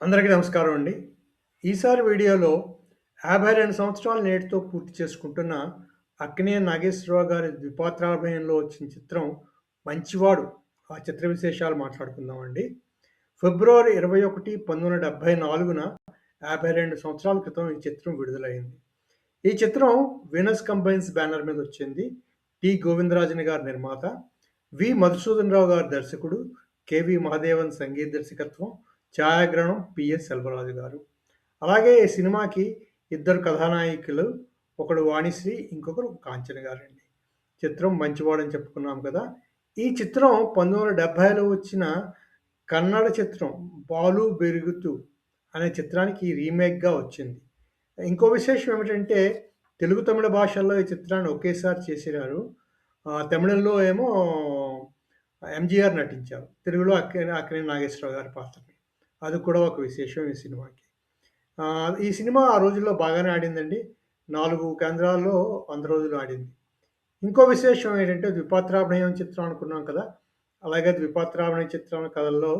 అందరికీ నమస్కారం అండి. ఈసారి వీడియోలో 52 సంవత్సరాలు నేటితో పూర్తి చేసుకుంటున్న అక్కినేని నాగేశ్వరరావు గారి ద్విపాత్రాభినయంలో వచ్చిన చిత్రం 'మంచివాడు' ఆ చిత్ర విశేషాలు మాట్లాడుకుందామండి. ఫిబ్రవరి 21, 1974న 52 సంవత్సరాల క్రితం ఈ చిత్రం విడుదలైంది. ఈ చిత్రం వీనస్ కంబైన్స్ బ్యానర్ మీద వచ్చింది. టి. గోవిందరాజన్ గారి నిర్మాత, వి. మధుసూదన్ రావు గారి దర్శకుడు, కె.వి. మహాదేవన్ సంగీత దర్శకత్వం, ఛాయాగ్రహణం పిఎస్ సెల్వరాజు గారు. అలాగే ఈ సినిమాకి ఇద్దరు కథానాయకులు. ఒకడు వాణిశ్రీ, ఇంకొకరు కాంచన గారండి. చిత్రం మంచివాడని చెప్పుకున్నాం కదా! ఈ చిత్రం 1970లో వచ్చిన కన్నడ చిత్రం 'బాలు బెరుగుతు' అనే చిత్రానికి రీమేక్‌గా వచ్చింది. ఇంకో విశేషం ఏమిటంటే తెలుగు, తమిళ భాషల్లో ఈ చిత్రాన్ని ఒకేసారి చేసినారు. తమిళంలో ఏమో ఎంజీఆర్ నటించారు. తెలుగులో అక్కినే అక్కినేని నాగేశ్వరరావు గారి పాత్రని. అది కూడా ఒక విశేషం ఈ సినిమాకి. ఈ సినిమా ఆ రోజుల్లో బాగానే ఆడిందండి. నాలుగు కేంద్రాల్లో వంద రోజులు ఆడింది. ఇంకో విశేషం ఏంటంటే ద్విపాత్రాభినయం చిత్రం అనుకున్నాం కదా! అలాగే ద్విపాత్రాభినయ చిత్రం కథల్లో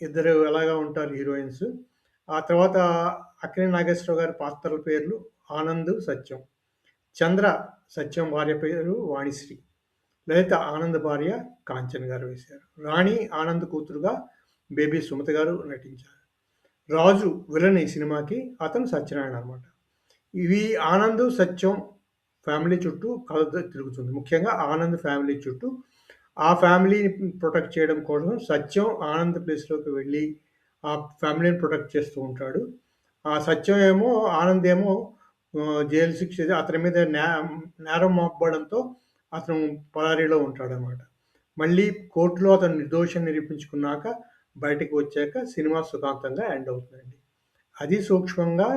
ఇద్దరు ఎలాగా ఉంటారు హీరోయిన్స్. ఆ తర్వాత అక్కినే నాగేశ్వరరావు గారి పాత్రల పేర్లు ఆనంద్, సత్యం. చంద్ర సత్యం భార్య పేరు వాణిశ్రీ. లలిత ఆనంద్ భార్య కాంచన్ గారు వేశారు. రాణి ఆనంద్ కూతురుగా బేబీ సుమత గారు నటించారు. రాజు విలన్ ఈ సినిమాకి. అతను సత్యనారాయణ అనమాట. ఇవి ఆనంద్, సత్యం ఫ్యామిలీ చుట్టూ కథ తిరుగుతుంది. ముఖ్యంగా ఆనంద్ ఫ్యామిలీ చుట్టూ. ఆ ఫ్యామిలీని ప్రొటెక్ట్ చేయడం కోసం సత్యం ఆనంద్ ప్లేస్‌లోకి వెళ్ళి ఆ ఫ్యామిలీని ప్రొటెక్ట్ చేస్తూ ఉంటాడు. ఆ సత్యం ఏమో ఆనంద్ ఏమో జైలు శిక్ష అతని మీద నేరం మోపడంతో అతను పరారీలో ఉంటాడనమాట. మళ్ళీ కోర్టులో అతను నిర్దోషం నిరూపించుకున్నాక బయటికి వచ్చాక సినిమా సుఖాంతంగా ఎండ్ అవుతుందండి. అది సూక్ష్మంగా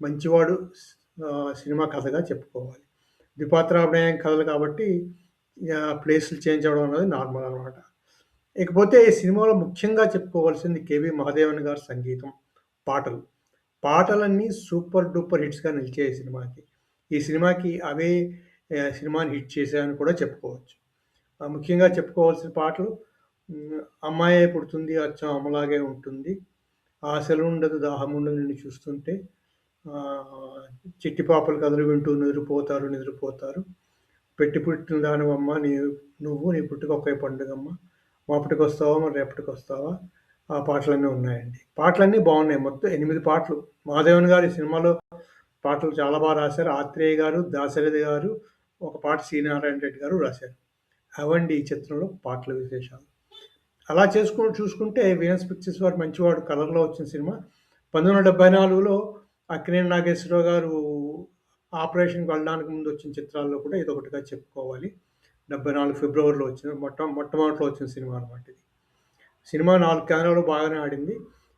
మంచివాడు సినిమా కథగా చెప్పుకోవాలి. ద్విపాత్రాభినయం కథలు కాబట్టి ప్లేసులు చేంజ్ అవ్వడం అనేది నార్మల్ అనమాట. ఇకపోతే ఈ సినిమాలో ముఖ్యంగా చెప్పుకోవాల్సింది కేవి మహాదేవన్ గారి సంగీతం, పాటలు. పాటలన్నీ సూపర్ డూపర్ హిట్స్‌గా నిలిచాయి ఈ సినిమాకి. ఈ సినిమాకి అవే సినిమాని హిట్ చేశాయని కూడా చెప్పుకోవచ్చు. ముఖ్యంగా చెప్పుకోవాల్సిన పాటలు హ్మ్. అమ్మాయే పుడుతుంది అచ్చం అమ్మలాగే ఉంటుంది. ఆశలుండదు దాహముండదు నిన్ను చూస్తుంటే. ఆహ్, చిట్టి పాపలు కథలు వింటూ నిద్రపోతారు నిద్రపోతారు. పెట్టి పుట్టిన దానివమ్మ నీ నువ్వు నీ పుట్టుకొక్కే పండుగమ్మ. పండుగమ్మ. మాపటికొస్తావా మరి రేపటికొస్తావా. ఆ పాటలన్నీ ఉన్నాయండి. పాటలన్నీ బావున్నాయి. మొత్తం 8 పాటలు. మహాదేవన్ గారు ఈ సినిమాలో పాటలు చాలా బా రాశారు. ఆత్రేయ గారు, దాశరథి గారు, ఒక పాట సి. నారాయణ రెడ్డి గారు రాశారు. అవండి ఈ చిత్రంలో పాటల విశేషాలు. అలా చేసుకొని చూసుకుంటే వీనస్ పిక్చర్స్ వారు మంచివాడు కలర్‌లో వచ్చిన సినిమా. 1974లో అక్కినేని నాగేశ్వరరావు గారు ఆపరేషన్‌కి వెళ్ళడానికి ముందు వచ్చిన చిత్రాల్లో కూడా ఇదొకటిగా చెప్పుకోవాలి. 74 ఫిబ్రవరిలో వచ్చిన మొట్ట మొట్టమొదటిలో వచ్చిన సినిమా అనమాట ఇది. సినిమా నాలుగు కెమెరాలు బాగానే ఆడింది.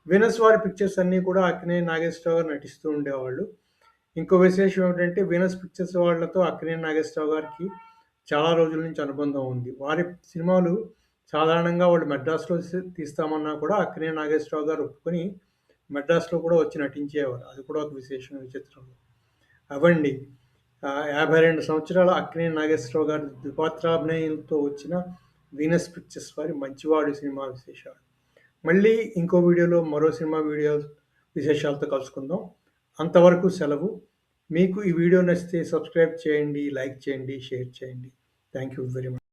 వీనస్ వారి పిక్చర్స్ అన్నీ కూడా అక్కినేని నాగేశ్వరరావు గారు నటిస్తూ ఉండేవాళ్ళు. ఇంకో విశేషం ఏమిటంటే వీనస్ పిక్చర్స్ వాళ్ళతో అక్కినేని నాగేశ్వరరావు గారికి చాలా రోజుల నుంచి అనుబంధం ఉంది. వారి సినిమాలు సాధారణంగా వాళ్ళు మెడ్రాస్‌లో తీస్తామన్నా కూడా అక్కినే నాగేశ్వరరావు గారు ఒప్పుకొని మెడ్రాస్‌లో కూడా వచ్చి నటించేవారు. అది కూడా ఒక విశేషం విచిత్రం చిత్రంలో. అవండి యాభై రెండు సంవత్సరాల అక్కినే నాగేశ్వరరావు గారి ద్విపాత్రాభినయంతో వచ్చిన వీనస్ పిక్చర్స్ వారి మంచివాడు సినిమా విశేషాలు. మళ్ళీ ఇంకో వీడియోలో మరో సినిమా వీడియో విశేషాలతో కలుసుకుందాం. అంతవరకు సెలవు. మీకు ఈ వీడియో నచ్చితే సబ్స్క్రైబ్ చేయండి, లైక్ చేయండి, షేర్ చేయండి. Thank you very much.